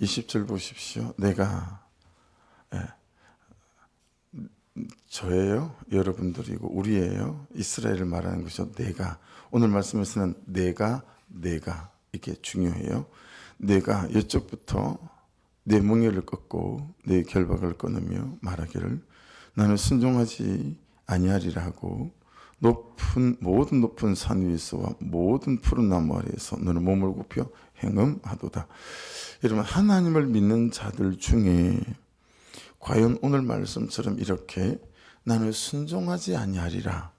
20절 보십시오. 내가 예, 저예요. 여러분들이고 우리예요. 이스라엘을 말하는 것이죠. 내가 오늘 말씀에서는 내가 내가 이게 중요해요. 내가 이쪽부터 내 멍에를 꺾고 내 결박을 끊으며 말하기를 나는 순종하지 아니하리라 하고 높은 모든 높은 산 위에서와 모든 푸른 나무 아래에서 너는 몸을 굽혀 행음하도다. 여러분 하나님을 믿는 자들 중에 과연 오늘 말씀처럼 이렇게 나는 순종하지 아니하리라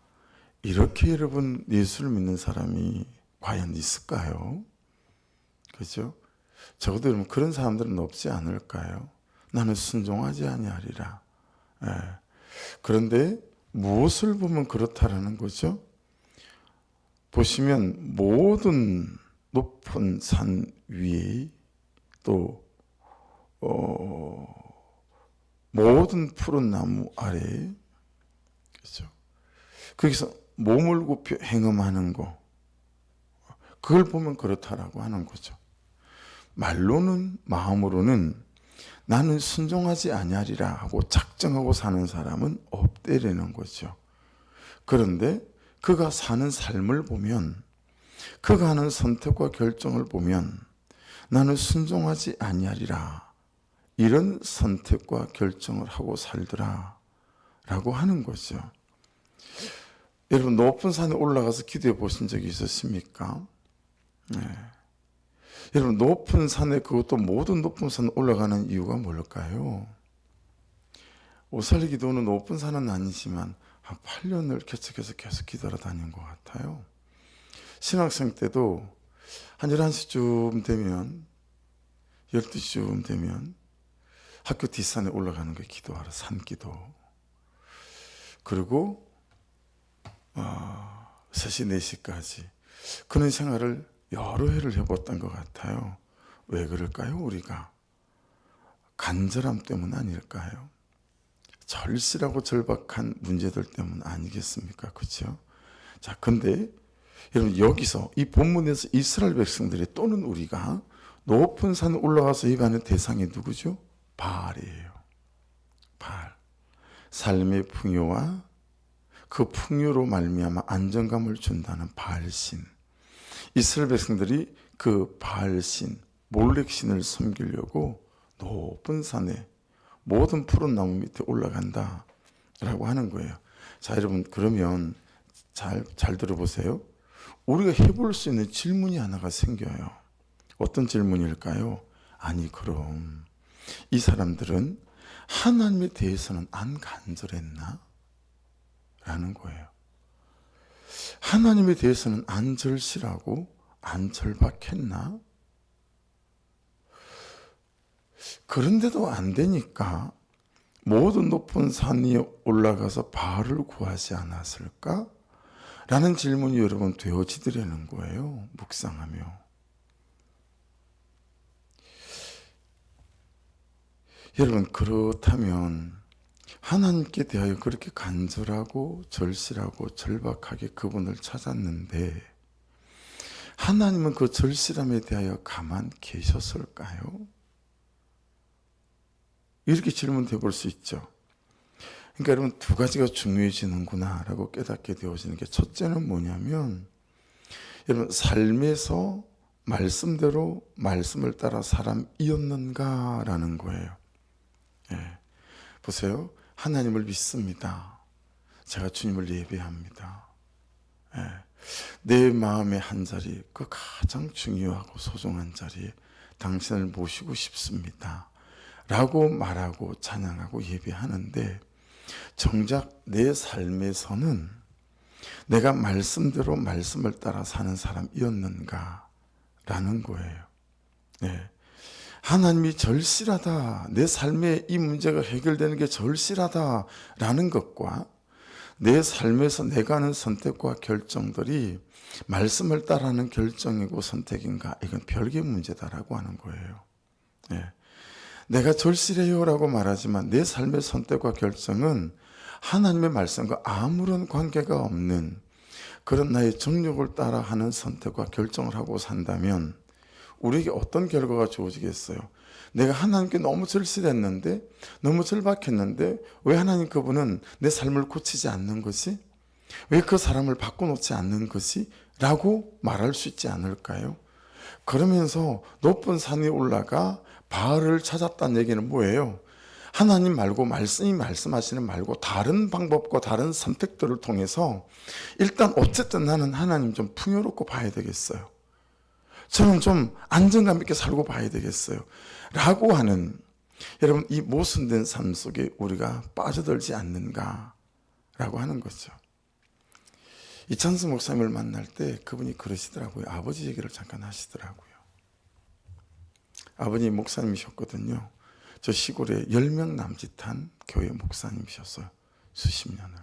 이렇게 여러분 예수를 믿는 사람이 과연 있을까요? 그죠? 적어도 여러분 그런 사람들은 없지 않을까요? 나는 순종하지 아니하리라. 예. 그런데 무엇을 보면 그렇다라는 거죠? 보시면 모든 높은 산 위에 또 어, 모든 푸른 나무 아래 그렇죠? 거기서 몸을 굽혀 행음하는 거 그걸 보면 그렇다라고 하는 거죠. 말로는 마음으로는 나는 순종하지 아니하리라 하고 작정하고 사는 사람은 없대라는 거죠. 그런데 그가 사는 삶을 보면 그가 하는 선택과 결정을 보면 나는 순종하지 아니하리라 이런 선택과 결정을 하고 살더라 라고 하는 거죠. 여러분 높은 산에 올라가서 기도해 보신 적이 있으십니까? 네. 여러분 높은 산에 그것도 모든 높은 산 올라가는 이유가 뭘까요? 오살리 기도는 높은 산은 아니지만 한 8년을 개척해서 계속 기도하러 다닌 것 같아요. 신학생 때도 한 11시쯤 되면 12시쯤 되면 학교 뒷산에 올라가는 거 기도하러 산기도 그리고 어, 3시 4시까지 그런 생활을 여러 해를 해봤던 것 같아요. 왜 그럴까요, 우리가? 간절함 때문 아닐까요? 절실하고 절박한 문제들 때문 아니겠습니까? 그렇죠? 자, 근데 여러분 여기서 이 본문에서 이스라엘 백성들이 또는 우리가 높은 산 올라가서 예배하는 대상이 누구죠? 바알이에요. 바알. 삶의 풍요와 그 풍요로 말미암아 안정감을 준다는 바알신. 이스라엘 백성들이 그 바알신, 몰렉신을 섬기려고 높은 산에 모든 푸른 나무 밑에 올라간다 라고 하는 거예요. 자, 여러분 그러면 잘 잘 들어보세요. 우리가 해볼 수 있는 질문이 하나가 생겨요. 어떤 질문일까요? 아니 그럼 이 사람들은 하나님에 대해서는 안 간절했나? 라는 거예요. 하나님에 대해서는 안 절실하고 안 절박했나? 그런데도 안 되니까 모든 높은 산 위에 올라가서 바알을 구하지 않았을까? 라는 질문이 여러분 되어지더라는 거예요. 묵상하며. 여러분 그렇다면 하나님께 대하여 그렇게 간절하고 절실하고 절박하게 그분을 찾았는데 하나님은 그 절실함에 대하여 가만 계셨을까요? 이렇게 질문해 볼 수 있죠. 그러니까 여러분 두 가지가 중요해지는구나라고 깨닫게 되어지는 게 첫째는 뭐냐면 여러분 삶에서 말씀대로 말씀을 따라 사람이었는가라는 거예요. 예. 보세요. 하나님을 믿습니다. 제가 주님을 예배합니다. 예. 내 마음의 한 자리, 그 가장 중요하고 소중한 자리에 당신을 모시고 싶습니다. 라고 말하고 찬양하고 예배하는데 정작 내 삶에서는 내가 말씀대로 말씀을 따라 사는 사람이었는가 라는 거예요. 네. 하나님이 절실하다. 내 삶에 이 문제가 해결되는 게 절실하다라는 것과 내 삶에서 내가 하는 선택과 결정들이 말씀을 따라하는 결정이고 선택인가 이건 별개 문제다라고 하는 거예요. 네. 내가 절실해요라고 말하지만 내 삶의 선택과 결정은 하나님의 말씀과 아무런 관계가 없는 그런 나의 정욕을 따라 하는 선택과 결정을 하고 산다면 우리에게 어떤 결과가 주어지겠어요? 내가 하나님께 너무 절실했는데 너무 절박했는데 왜 하나님 그분은 내 삶을 고치지 않는 것이 왜 그 사람을 바꿔놓지 않는 것이 라고 말할 수 있지 않을까요? 그러면서 높은 산에 올라가 바알을 찾았다는 얘기는 뭐예요? 하나님 말고 말씀이 말씀하시는 말고 다른 방법과 다른 선택들을 통해서 일단 어쨌든 나는 하나님 좀 풍요롭고 봐야 되겠어요. 저는 좀 안정감 있게 살고 봐야 되겠어요. 라고 하는 여러분 이 모순된 삶 속에 우리가 빠져들지 않는가 라고 하는 거죠. 이찬수 목사님을 만날 때 그분이 그러시더라고요. 아버지 얘기를 잠깐 하시더라고요. 아버님 목사님이셨거든요. 저 시골에 10명 남짓한 교회 목사님이셨어요. 수십 년을.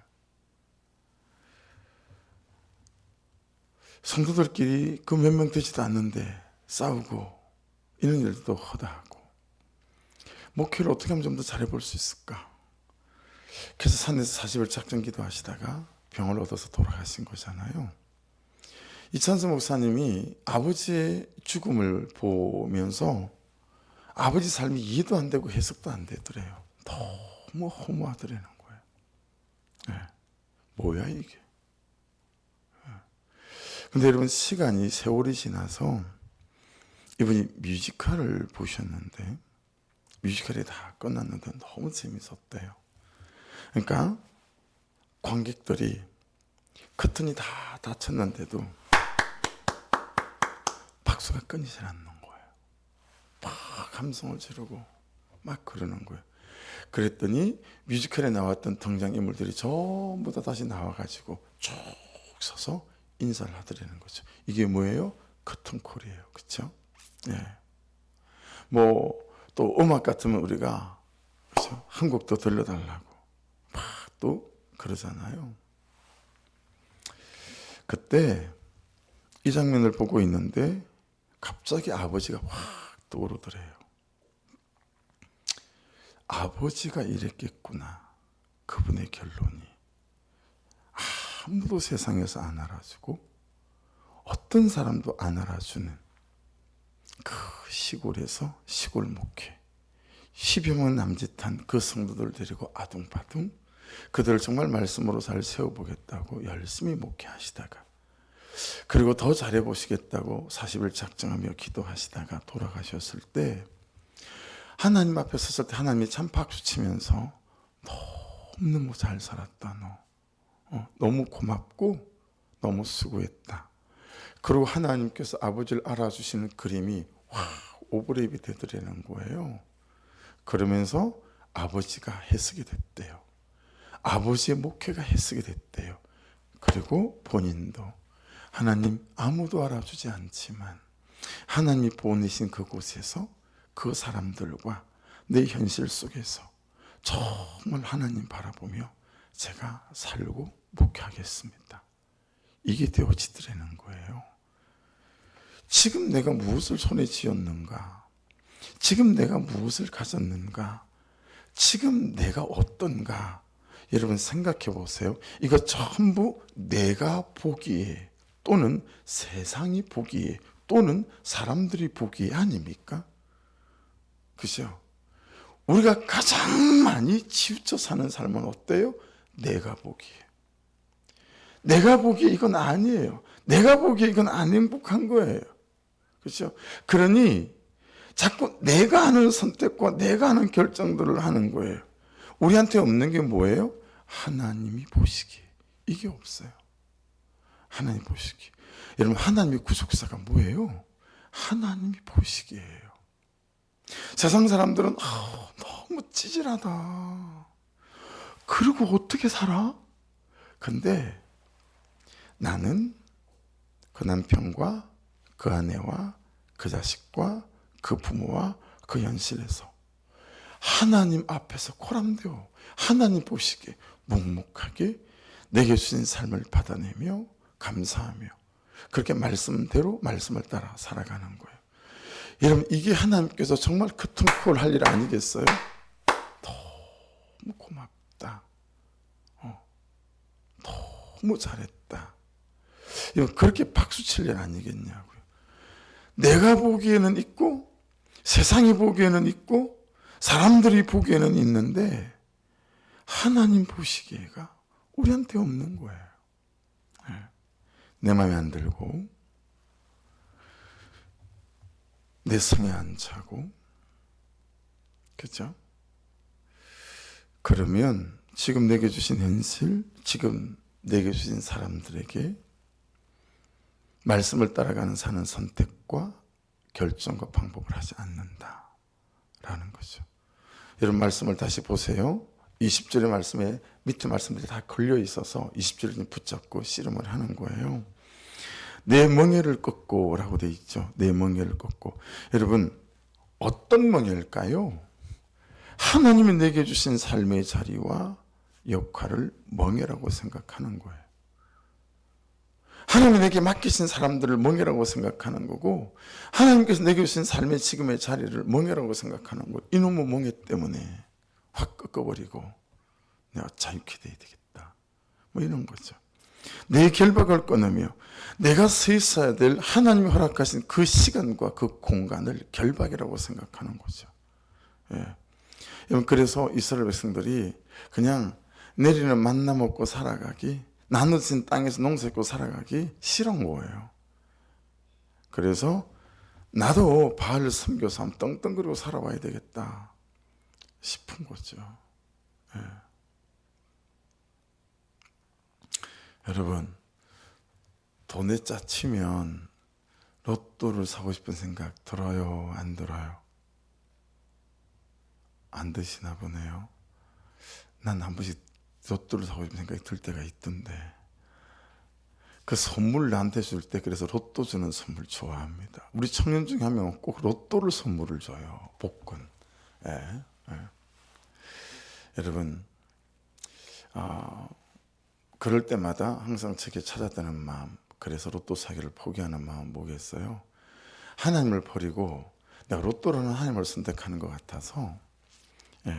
성도들끼리 그 몇 명 되지도 않는데 싸우고 이런 일도 허다하고 목회를 어떻게 하면 좀 더 잘해볼 수 있을까? 그래서 산에서 40일 작전 기도하시다가 병을 얻어서 돌아가신 거잖아요. 이찬수 목사님이 아버지의 죽음을 보면서 아버지 삶이 이해도 안 되고 해석도 안 되더래요. 너무 허무하더라는 거예요. 네. 뭐야 이게? 네. 근데 여러분 시간이 세월이 지나서 이분이 뮤지컬을 보셨는데 뮤지컬이 다 끝났는데 너무 재밌었대요. 그러니까 관객들이 커튼이 다 닫혔는데도 박수가 끊이질 않는 거예요. 막 감성을 지르고 막 그러는 거예요. 그랬더니 뮤지컬에 나왔던 등장인물들이 전부 다 다시 나와가지고 쭉 서서 인사를 하더라는 거죠. 이게 뭐예요? 커튼콜이에요. 그렇죠? 예. 뭐 또 음악 같으면 우리가 그렇죠? 한곡더 들려달라고 막 또 그러잖아요. 그때 이 장면을 보고 있는데 갑자기 아버지가 확 떠오르더래요. 아버지가 이랬겠구나. 그분의 결론이. 아무도 세상에서 안 알아주고 어떤 사람도 안 알아주는 그 시골에서 시골 목회 10여 명 남짓한 그 성도들 데리고 아둥바둥 그들을 정말 말씀으로 잘 세워보겠다고 열심히 목회하시다가 그리고 더 잘해보시겠다고 40일 작정하며 기도하시다가 돌아가셨을 때 하나님 앞에 섰을 때 하나님이 참 박수치면서 너무너무 잘 살았다 너. 어, 너무 고맙고 너무 수고했다. 그리고 하나님께서 아버지를 알아주시는 그림이 와 오브레이비 되더라는 거예요. 그러면서 아버지가 해석이 됐대요. 아버지의 목회가 해석이 됐대요. 그리고 본인도 하나님 아무도 알아주지 않지만 하나님이 보내신 그곳에서 그 사람들과 내 현실 속에서 정말 하나님 바라보며 제가 살고 목회하겠습니다. 이게 되어지더라는 거예요. 지금 내가 무엇을 손에 쥐었는가? 지금 내가 무엇을 가졌는가? 지금 내가 어떤가? 여러분 생각해 보세요. 이거 전부 내가 보기에 또는 세상이 보기에 또는 사람들이 보기에 아닙니까? 그죠? 우리가 가장 많이 치우쳐 사는 삶은 어때요? 내가 보기에. 내가 보기에 이건 아니에요. 내가 보기에 이건 안 행복한 거예요. 그렇죠? 그러니 자꾸 내가 하는 선택과 내가 하는 결정들을 하는 거예요. 우리한테 없는 게 뭐예요? 하나님이 보시기에. 이게 없어요. 하나님 보시기. 여러분 하나님의 구속사가 뭐예요? 하나님이 보시기에요. 세상 사람들은 아, 너무 찌질하다. 그리고 어떻게 살아? 근데 나는 그 남편과 그 아내와 그 자식과 그 부모와 그 현실에서 하나님 앞에서 코람되어 하나님 보시기에 묵묵하게 내게 주신 삶을 받아내며 감사하며 그렇게 말씀대로 말씀을 따라 살아가는 거예요. 여러분 이게 하나님께서 정말 크통콜 할 일 아니겠어요? 너무 고맙다. 어, 너무 잘했다. 이거 그렇게 박수 칠 일 아니겠냐고요. 내가 보기에는 있고 세상이 보기에는 있고 사람들이 보기에는 있는데 하나님 보시기에가 우리한테 없는 거예요. 예. 내 마음에 안 들고 내 성에 안 차고 그죠? 그러면 지금 내게 주신 현실, 지금 내게 주신 사람들에게 말씀을 따라가는 사는 선택과 결정과 방법을 하지 않는다 라는 거죠. 여러분 말씀을 다시 보세요. 20절의 말씀에 밑에 말씀들이 다 걸려 있어서 20절을 붙잡고 씨름을 하는 거예요. 내 멍에를 꺾고 라고 돼 있죠. 내 멍에를 꺾고. 여러분 어떤 멍에일까요? 하나님이 내게 주신 삶의 자리와 역할을 멍에라고 생각하는 거예요. 하나님이 내게 맡기신 사람들을 멍에라고 생각하는 거고 하나님께서 내게 주신 삶의 지금의 자리를 멍에라고 생각하는 거. 이놈의 멍에 때문에 확 꺾어버리고 내가 자유케 돼야 되겠다. 뭐 이런 거죠. 내 결박을 끊으며 내가 서 있어야 될 하나님이 허락하신 그 시간과 그 공간을 결박이라고 생각하는 거죠. 예. 그래서 이스라엘 백성들이 그냥 내리는 만나 먹고 살아가기, 나눠진 땅에서 농사 짓고 살아가기 싫은 거예요. 그래서 나도 바알을 섬겨서 한번 떵떵거리고 살아와야 되겠다 싶은 거죠. 예. 여러분, 돈에 짜치면 로또를 사고 싶은 생각 들어요? 안 들어요? 안 드시나 보네요. 난 한 번씩 로또를 사고 싶은 생각이 들 때가 있던데. 그 선물 나한테 줄 때 그래서 로또 주는 선물 좋아합니다. 우리 청년 중에 한 명은 꼭 로또를 선물을 줘요. 복권. 예, 예. 여러분, 어, 그럴 때마다 항상 제게 찾았다는 마음, 그래서 로또 사기를 포기하는 마음 뭐겠어요? 하나님을 버리고 내가 로또라는 하나님을 선택하는 것 같아서 예,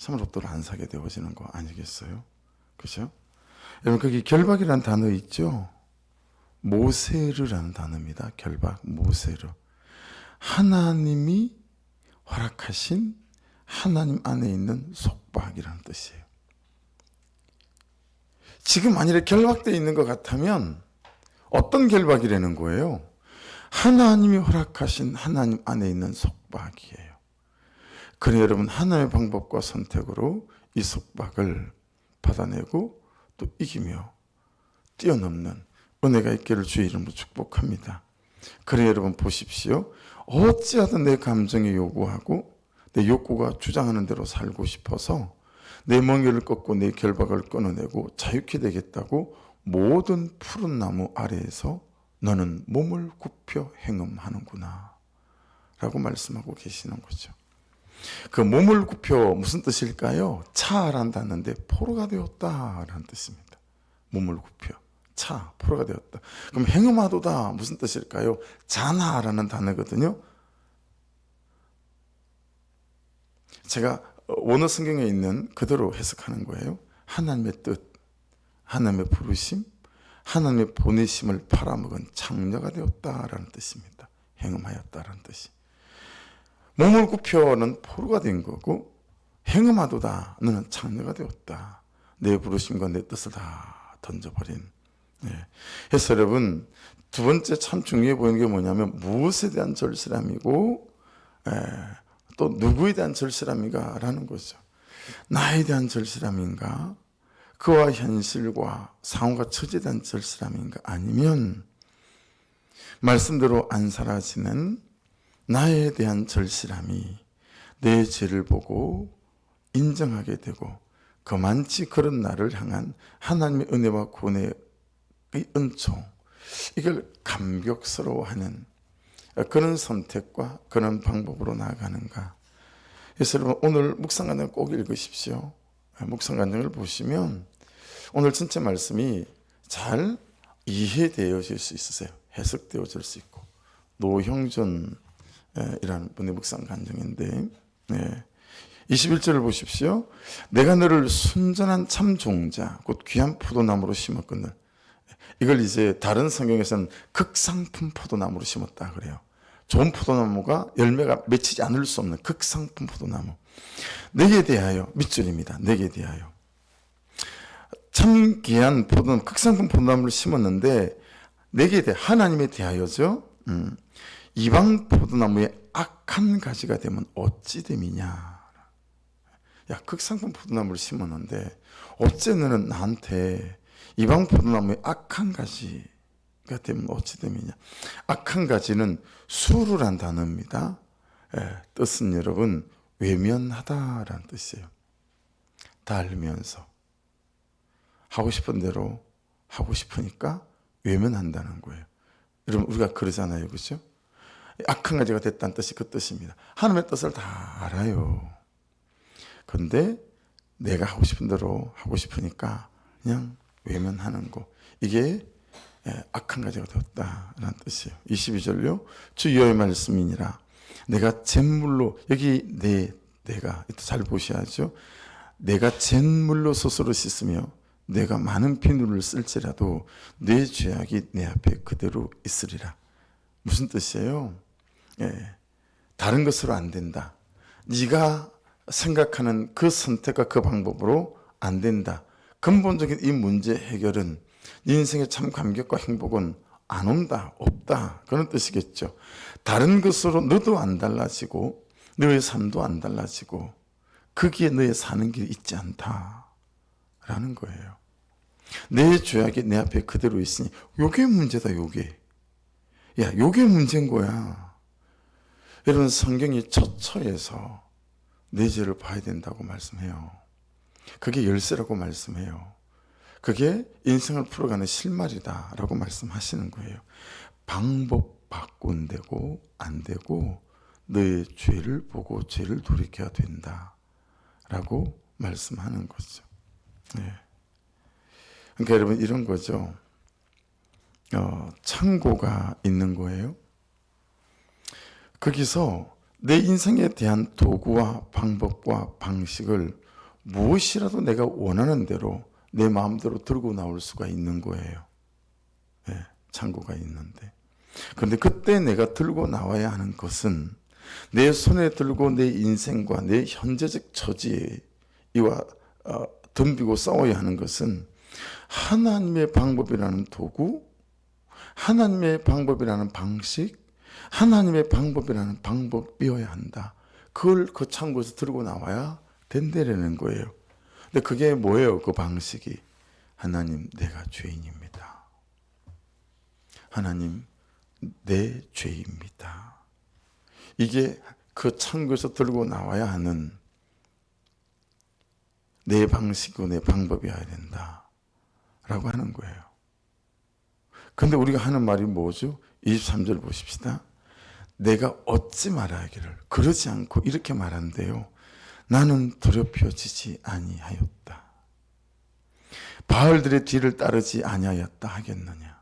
참 로또를 안 사게 되어지는 거 아니겠어요? 그죠? 여러분 거기 결박이라는 단어 있죠? 모세르라는 단어입니다. 결박, 모세르. 하나님이 허락하신 하나님 안에 있는 속박이라는 뜻이에요. 지금 만일에 결박되어 있는 것 같으면 어떤 결박이라는 거예요? 하나님이 허락하신 하나님 안에 있는 속박이에요. 그래 여러분 하나님의 방법과 선택으로 이 속박을 받아내고 또 이기며 뛰어넘는 은혜가 있기를 주의 이름으로 축복합니다. 그래 여러분 보십시오. 어찌하든 내 감정이 요구하고 내 욕구가 주장하는 대로 살고 싶어서 내 멍에를 꺾고 내 결박을 끊어내고 자유케 되겠다고 모든 푸른 나무 아래에서 너는 몸을 굽혀 행음하는구나 라고 말씀하고 계시는 거죠. 그 몸을 굽혀 무슨 뜻일까요? 단어인데 포로가 되었다라는 뜻입니다. 몸을 굽혀 차 포로가 되었다. 그럼 행음하도다 무슨 뜻일까요? 자나라는 단어거든요. 제가 원어 성경에 있는 그대로 해석하는 거예요. 하나님의 뜻, 하나님의 부르심, 하나님의 보내심을 팔아먹은 장녀가 되었다라는 뜻입니다. 행음하였다라는 뜻이. 몸을 굽혀는 포로가 된 거고 행음하도다 너는 장녀가 되었다. 내 부르심과 내 뜻을 다 던져버린. 네. 그래서 여러분 두 번째 참 중요해 보이는 게 뭐냐면 무엇에 대한 절실함이고 에, 또 누구에 대한 절실함인가라는 거죠. 나에 대한 절실함인가? 그와 현실과 상황과 처지에 대한 절실함인가? 아니면 말씀대로 안 사라지는 나에 대한 절실함이 내 죄를 보고 인정하게 되고 그만치 그런 나를 향한 하나님의 은혜와 구원의 은총 이걸 감격스러워하는 그런 선택과 그런 방법으로 나아가는가. 그래서 여러분 오늘 묵상간증을 꼭 읽으십시오. 묵상간증을 보시면 오늘 전체 말씀이 잘 이해되어질 수 있으세요. 해석되어질 수 있고 노형준 이라는 분의 묵상 간증인데 네. 21절을 보십시오. 내가 너를 순전한 참 종자 곧 귀한 포도나무로 심었거늘 이걸 이제 다른 성경에서는 극상품 포도나무로 심었다 그래요. 좋은 포도나무가 열매가 맺히지 않을 수 없는 극상품 포도나무. 내게 대하여 밑줄입니다. 내게 대하여. 참 귀한 포도나무, 극상품 포도나무를 심었는데 내게 대해 하나님에 대하여죠. 음, 이방 포도나무의 악한 가지가 되면 어찌 됨이냐. 야, 극상품 포도나무를 심었는데 어째 너는 나한테 이방 포도나무의 악한 가지가 되면 어찌 됨이냐. 악한 가지는 수루란 단어입니다. 예, 뜻은 여러분 외면하다라는 뜻이에요. 다 알면서 하고 싶은 대로 하고 싶으니까 외면한다는 거예요. 여러분 우리가 그러잖아요, 그렇죠? 악한 가지가 됐다는 뜻이 그 뜻입니다. 하나님의 뜻을 다 알아요. 근데 내가 하고 싶은 대로 하고 싶으니까 그냥 외면하는 거. 이게 예, 악한 가지가 되었다라는 뜻이에요. 22절요. 주 여호와의 말씀이니라. 내가 잿물로 여기 내 내가 또잘 보셔야죠. 내가 잿물로 스스로 씻으며 내가 많은 비누를 쓸지라도 내 죄악이 내 앞에 그대로 있으리라. 무슨 뜻이에요? 예, 다른 것으로 안 된다. 네가 생각하는 그 선택과 그 방법으로 안 된다. 근본적인 이 문제 해결은 네 인생의 참 감격과 행복은 안 온다, 없다. 그런 뜻이겠죠. 다른 것으로 너도 안 달라지고 너의 삶도 안 달라지고 거기에 너의 사는 길이 있지 않다 라는 거예요. 내 죄악이 내 앞에 그대로 있으니 요게 문제다, 요게. 야, 요게 문제인 거야. 여러분 성경이 처처에서 내 죄를 봐야 된다고 말씀해요. 그게 열쇠라고 말씀해요. 그게 인생을 풀어가는 실마리다라고 말씀하시는 거예요. 방법 바꾼다고 안 되고 너의 죄를 보고 죄를 돌이켜야 된다라고 말씀하는 거죠. 네. 그러니까 여러분 이런 거죠. 어, 창고가 있는 거예요. 거기서 내 인생에 대한 도구와 방법과 방식을 무엇이라도 내가 원하는 대로 내 마음대로 들고 나올 수가 있는 거예요. 네, 창고가 있는데. 그런데 그때 내가 들고 나와야 하는 것은 내 손에 들고 내 인생과 내 현재적 처지와 어, 덤비고 싸워야 하는 것은 하나님의 방법이라는 도구, 하나님의 방법이라는 방식, 하나님의 방법이라는 방법이어야 한다. 그걸 그 창고에서 들고 나와야 된다라는 거예요. 근데 그게 뭐예요? 그 방식이 하나님 내가 죄인입니다. 하나님 내 죄입니다. 이게 그 창고에서 들고 나와야 하는 내 방식이고 내 방법이어야 된다. 라고 하는 거예요. 근데 우리가 하는 말이 뭐죠? 23절 보십시다. 내가 얻지 말아야기를 그러지 않고 이렇게 말한대요. 나는 더럽혀지지 아니하였다. 바알들의 뒤를 따르지 아니하였다 하겠느냐.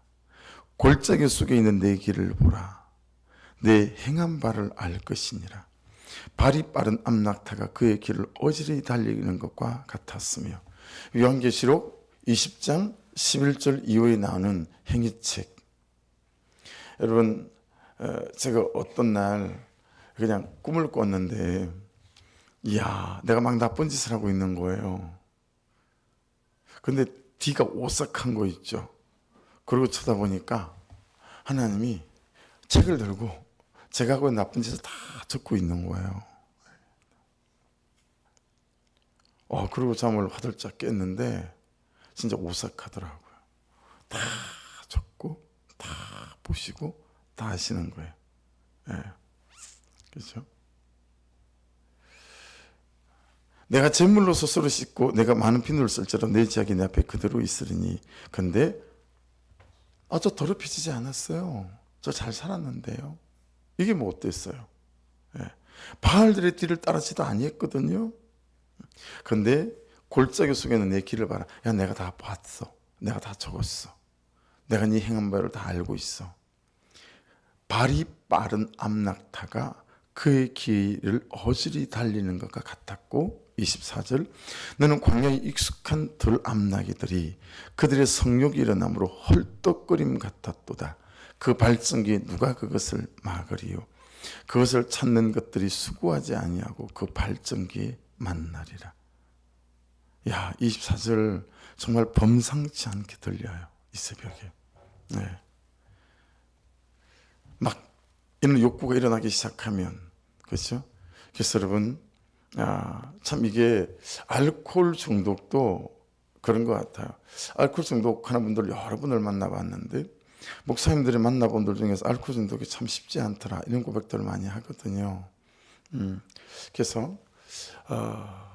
골짜기 속에 있는 내 길을 보라. 내 행한 바를 알 것이니라. 발이 빠른 암낙타가 그의 길을 어지러이 달리는 것과 같았으며 요한계시록 20장 11절 이후에 나오는 행위책. 여러분 어, 제가 어떤 날 그냥 꿈을 꿨는데 이야 내가 막 나쁜 짓을 하고 있는 거예요. 근데 뒤가 오싹한 거 있죠. 그리고 쳐다보니까 하나님이 책을 들고 제가 하고 나쁜 짓을 다 적고 있는 거예요. 어, 그리고 잠을 화들짝 깼는데 진짜 오싹하더라고요. 다 적고 다 보시고 다 하시는 거예요. 예. 그렇죠? 내가 제물로 스스로 씻고 내가 많은 비누를 쓸지라 내 지약이 내 앞에 그대로 있으리니 근데 아 저 더럽혀지지 않았어요. 저 잘 살았는데요. 이게 뭐 어땠어요? 예. 바알들의 뒤를 따르지도 아니했거든요. 근데 골짜기 속에는 내 길을 봐라. 야 내가 다 봤어. 내가 다 적었어. 내가 네 행한 바를 다 알고 있어. 발이 빠른 암낙타가 그의 길을 어지리 달리는 것과 같았고 24절 너는 광야에 익숙한 들 암나기들이 그들의 성욕이 일어남으로 헐떡거림 같았도다 그 발성기에 누가 그것을 막으리요 그것을 찾는 것들이 수고하지 아니하고 그 발전기에 만나리라. 야, 24절 정말 범상치 않게 들려요. 이 새벽에. 네. 막 이런 욕구가 일어나기 시작하면 그렇죠? 그래서 여러분 아, 참 이게 알코올 중독도 그런 것 같아요. 알코올 중독하는 분들 여러 분을 만나봤는데 목사님들이 만나본 분들 중에서 알코올 중독이 참 쉽지 않더라 이런 고백들을 많이 하거든요. 음, 그래서 어,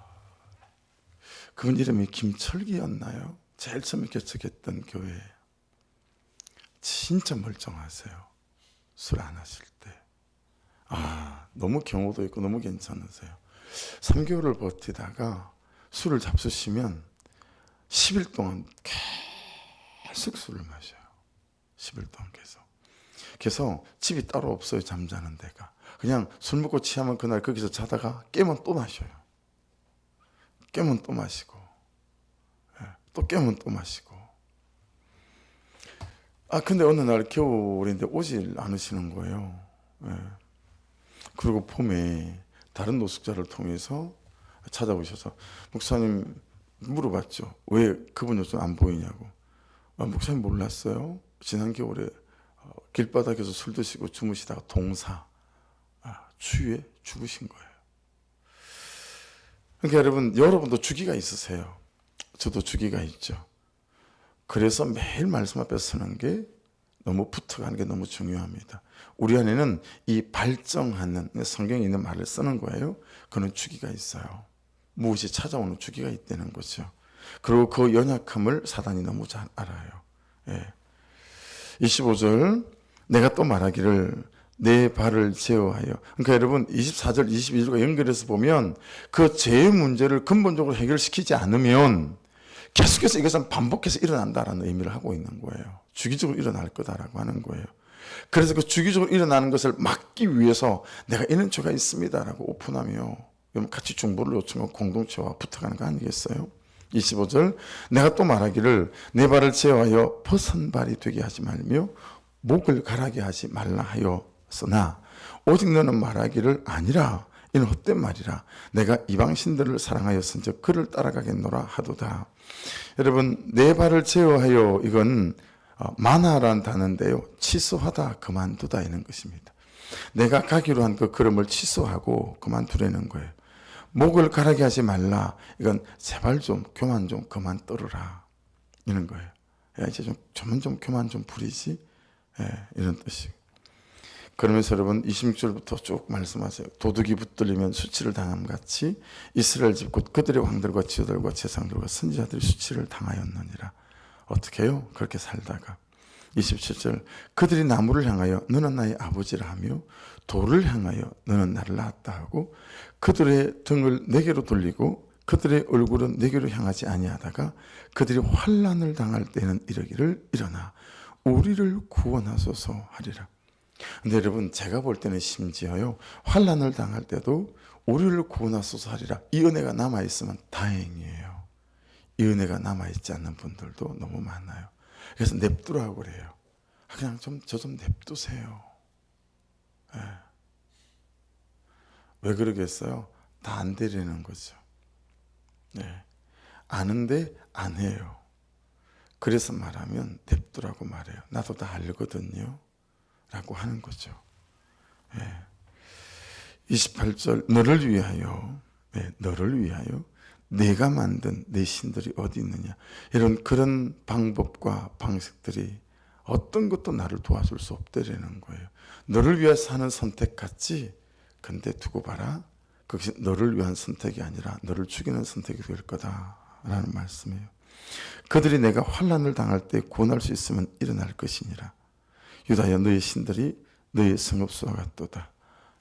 그분 이름이 김철기였나요? 제일 처음에 개척했던 교회. 진짜 멀쩡하세요. 술 안 하실 때. 아, 너무 경호도 있고 너무 괜찮으세요. 3개월을 버티다가 술을 잡수시면 10일 동안 계속 술을 마셔요. 10일 동안 계속. 그래서 집이 따로 없어요. 잠자는 데가. 그냥 술 먹고 취하면 그날 거기서 자다가 깨면 또 마셔요. 깨면 또 마시고. 예, 또 깨면 또 마시고. 아, 근데 어느 날 겨울인데 오질 않으시는 거예요. 예. 그리고 봄에 다른 노숙자를 통해서 찾아오셔서 목사님 물어봤죠. 왜 그분 요즘 안 보이냐고. 아, 목사님 몰랐어요. 지난 겨울에 어, 길바닥에서 술 드시고 주무시다가 동사 아, 추위에 죽으신 거예요. 그러니까 여러분 여러분도 주기가 있으세요. 저도 주기가 있죠. 그래서 매일 말씀 앞에 서는 게 너무 붙어가는 게 너무 중요합니다. 우리 안에는 이 발정하는 성경에 있는 말을 쓰는 거예요. 그는 주기가 있어요. 무엇이 찾아오는 주기가 있다는 거죠. 그리고 그 연약함을 사단이 너무 잘 알아요. 예. 25절 내가 또 말하기를 내 발을 제어하여 그러니까 여러분 24절 22절과 연결해서 보면 그 죄의 문제를 근본적으로 해결시키지 않으면 계속해서 이것은 반복해서 일어난다라는 의미를 하고 있는 거예요. 주기적으로 일어날 거다라고 하는 거예요. 그래서 그 주기적으로 일어나는 것을 막기 위해서 내가 이런 죄가 있습니다라고 오픈하며 그럼 같이 중보를 요청하고 공동체와 붙어가는 거 아니겠어요? 25절 내가 또 말하기를 내 발을 제어하여 벗은 발이 되게 하지 말며 목을 가라게 하지 말라 하였으나 오직 너는 말하기를 아니라 이는 헛된 말이라 내가 이방 신들을 사랑하였은즉 그를 따라가겠노라 하도다. 여러분 내 발을 제어하여 이건 어, 만화란 단어인데요. 취소하다 그만두다 이런 것입니다. 내가 가기로 한 그 걸음을 취소하고 그만두라는 거예요. 목을 가라게 하지 말라. 이건 제발 좀 교만 좀 그만 떨어라. 이런 거예요. 야, 이제 좀 저만 좀 교만 좀 부리지. 예, 이런 뜻이고. 그러면서 여러분 26절부터 쭉 말씀하세요. 도둑이 붙들리면 수치를 당함 같이 이스라엘 집 곧 그들의 왕들과 지도들과 재상들과 선지자들이 수치를 당하였느니라. 어떻게 해요? 그렇게 살다가 27절 그들이 나무를 향하여 너는 나의 아버지라 하며 돌을 향하여 너는 나를 낳았다 하고 그들의 등을 내게로 돌리고 그들의 얼굴은 내게로 향하지 아니하다가 그들이 환란을 당할 때는 이러기를 일어나 우리를 구원하소서 하리라. 근데 여러분 제가 볼 때는 심지어요 환란을 당할 때도 우리를 구원하소서 하리라 이 은혜가 남아 있으면 다행이에요. 이 은혜가 남아 있지 않는 분들도 너무 많아요. 그래서 냅두라고 그래요. 아, 그냥 좀 저좀 냅두세요. 예. 왜 그러겠어요? 다 안 되려는 거죠. 네. 아는데 안 해요. 그래서 말하면 냅두라고 말해요. 나도 다 알거든요. 라고 하는 거죠. 예. 28절 너를 위하여 네, 너를 위하여 내가 만든 내 신들이 어디 있느냐 이런 그런 방법과 방식들이 어떤 것도 나를 도와줄 수 없다라는 거예요. 너를 위해 사는 선택 같지? 근데 두고 봐라. 그것이 너를 위한 선택이 아니라 너를 죽이는 선택이 될 거다라는 말씀이에요. 그들이 내가 환란을 당할 때 구원할 수 있으면 일어날 것이니라. 유다야 너의 신들이 너의 성읍수와 같도다.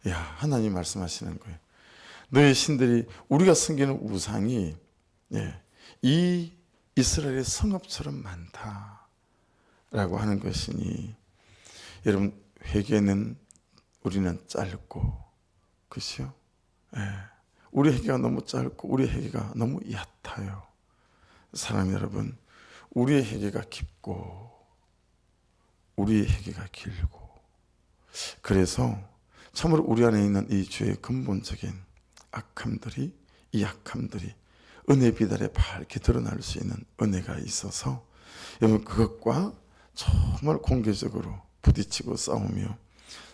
야 하나님 말씀하시는 거예요. 너의 신들이 우리가 섬기는 우상이 예, 이 이스라엘의 성읍처럼 많다라고 하는 것이니 여러분 회개는 우리는 짧고 그렇죠? 예, 우리 회개가 너무 짧고 우리 회개가 너무 얕아요. 사랑 여러분, 우리의 회개가 깊고 우리의 회개가 길고. 그래서 참으로 우리 안에 있는 이 죄의 근본적인 악함들이 이 약함들이 은혜 비달에 밝게 드러날 수 있는 은혜가 있어서 여러분 그것과 정말 공개적으로 부딪히고 싸우며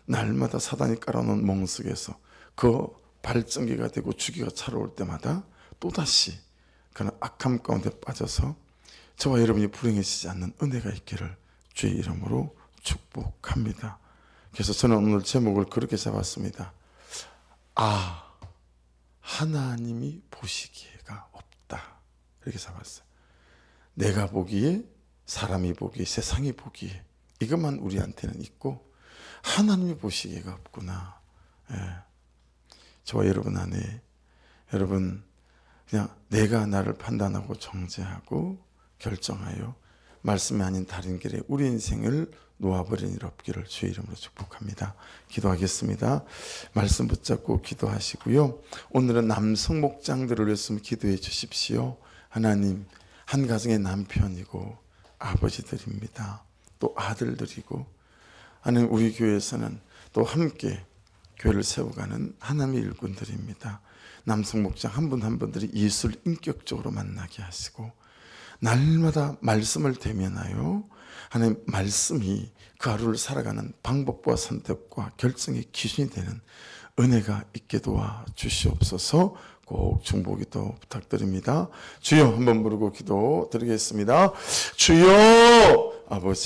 날마다 사단이 깔아놓은 몽 속에서 그 발전기가 되고 주기가 차려올 때마다 또다시 그런 악함 가운데 빠져서 저와 여러분이 불행해지지 않는 은혜가 있기를 주의 이름으로 축복합니다. 그래서 저는 오늘 제목을 그렇게 잡았습니다. 아, 하나님이 보시기에가 없다. 이렇게 잡았어요. 내가 보기에, 사람이 보기에, 세상이 보기에 이것만 우리한테는 있고 하나님이 보시기에가 없구나. 예. 저와 여러분 안에 여러분 그냥 내가 나를 판단하고 정죄하고 결정하여 말씀이 아닌 다른 길에 우리 인생을 놓아버린 일 없기를 주의 이름으로 축복합니다. 기도하겠습니다. 말씀 붙잡고 기도하시고요. 오늘은 남성 목장들을 위해서 기도해 주십시오. 하나님 한 가정의 남편이고 아버지들입니다. 또 아들들이고 하나님 우리 교회에서는 또 함께 교회를 세워가는 하나님의 일꾼들입니다. 남성 목장 한 분 한 분들이 예수를 인격적으로 만나게 하시고 날마다 말씀을 대면하여 하나님 말씀이 그 하루를 살아가는 방법과 선택과 결정의 기준이 되는 은혜가 있게 도와 주시옵소서 꼭 중보기도 부탁드립니다. 주여 한번 부르고 기도 드리겠습니다. 주여 아버지